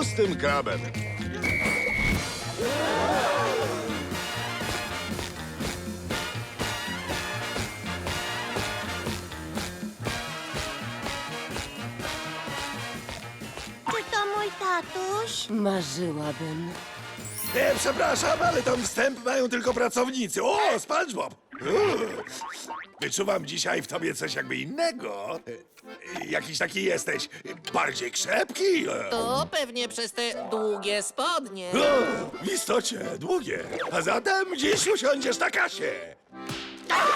tłustym krabem. Czy to mój tatuś? Marzyłabym. Nie, przepraszam, ale tam wstęp mają tylko pracownicy. O, SpongeBob! Uuu. Wyczuwam dzisiaj w tobie coś jakby innego. E, Jakiś taki jesteś bardziej krzepki. E, To pewnie przez te długie spodnie. O, w istocie długie. A zatem dziś usiądziesz na kasie.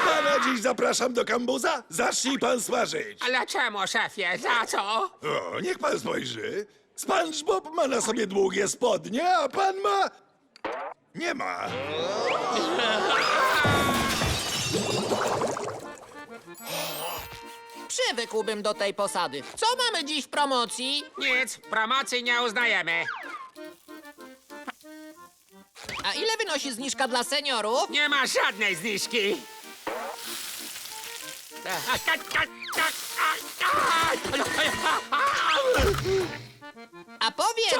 Pana dziś zapraszam do kambuza. Zacznij pan smażyć. Ale czemu, szefie? Za co? O, niech pan spojrzy. SpongeBob ma na sobie długie spodnie, a pan ma... Nie ma. Przywykłbym do tej posady. Co mamy dziś w promocji? Nic, promocji nie uznajemy. A ile wynosi zniżka dla seniorów? Nie ma żadnej zniżki. A powiedz,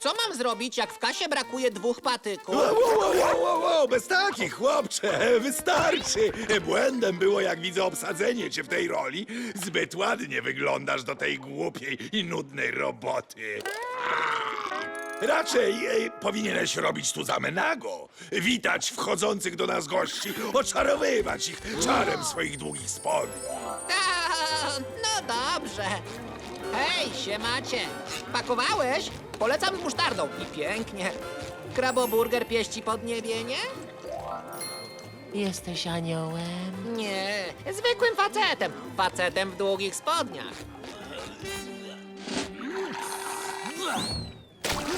co mam zrobić, jak w kasie brakuje dwóch patyków? Wow, wow, wow, wow, wow, bez takich, chłopcze, wystarczy. Błędem było, jak widzę obsadzenie cię w tej roli. Zbyt ładnie wyglądasz do tej głupiej i nudnej roboty. Raczej e, powinieneś robić tu zamenago. Witać wchodzących do nas gości, oczarowywać ich czarem swoich długich spodni. No dobrze. Hej, siemacie. Pakowałeś? Polecam z musztardą. I pięknie. Kraboburger pieści podniebienie? Jesteś aniołem? Nie, zwykłym facetem. Facetem w długich spodniach.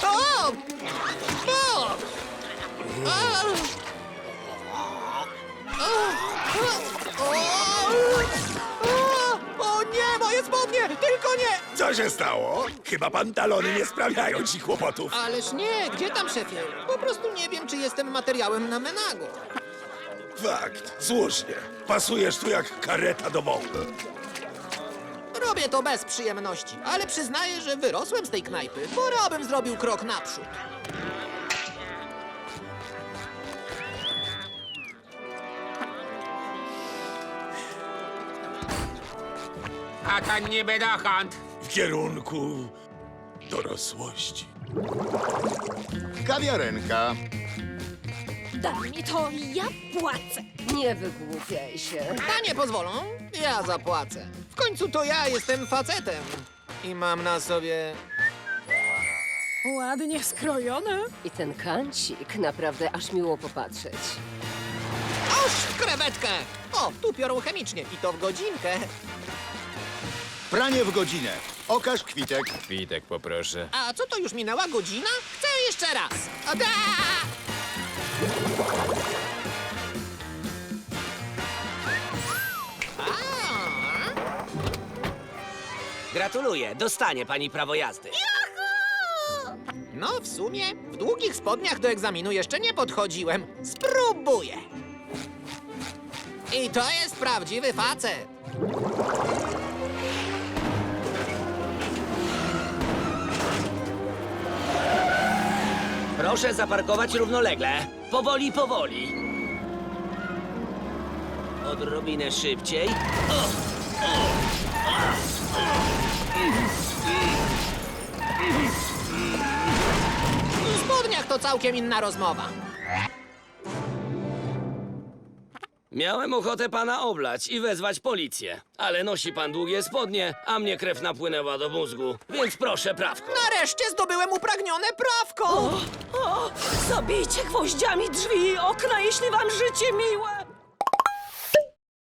O! O! O! O! Spodnie! Tylko nie! Co się stało? Chyba pantalony nie sprawiają ci kłopotów. Ależ nie, gdzie tam szefie? Po prostu nie wiem, czy jestem materiałem na menago. Fakt, słusznie. Pasujesz tu jak kareta do wołu. Robię to bez przyjemności, ale przyznaję, że wyrosłem z tej knajpy. Pora bym zrobił krok naprzód. A to niby dokąd? w kierunku dorosłości. Kawiarenka. Daj mi to, ja płacę. Nie wygłupiaj się. Panie pozwolą, ja zapłacę. W końcu to ja jestem facetem. I mam na sobie... Ładnie skrojone. I ten kancik, naprawdę aż miło popatrzeć. Oż w krewetkę! O, tu piorą chemicznie i to w godzinkę. Pranie w godzinę. Okaż kwitek. Witek poproszę. A co to już minęła godzina? Chcę jeszcze raz. Ada! A! Gratuluję, dostanie pani prawo jazdy. No, w sumie w długich spodniach do egzaminu jeszcze nie podchodziłem. Spróbuję. I to jest prawdziwy facet. Proszę zaparkować równolegle. Powoli, powoli. Odrobinę szybciej. W spodniach to całkiem inna rozmowa. Miałem ochotę pana oblać i wezwać policję. Ale nosi pan długie spodnie, a mnie krew napłynęła do mózgu. Więc proszę prawko. Nareszcie zdobyłem upragnione prawko. O, zabijcie gwoździami drzwi i okna, jeśli wam życie miłe.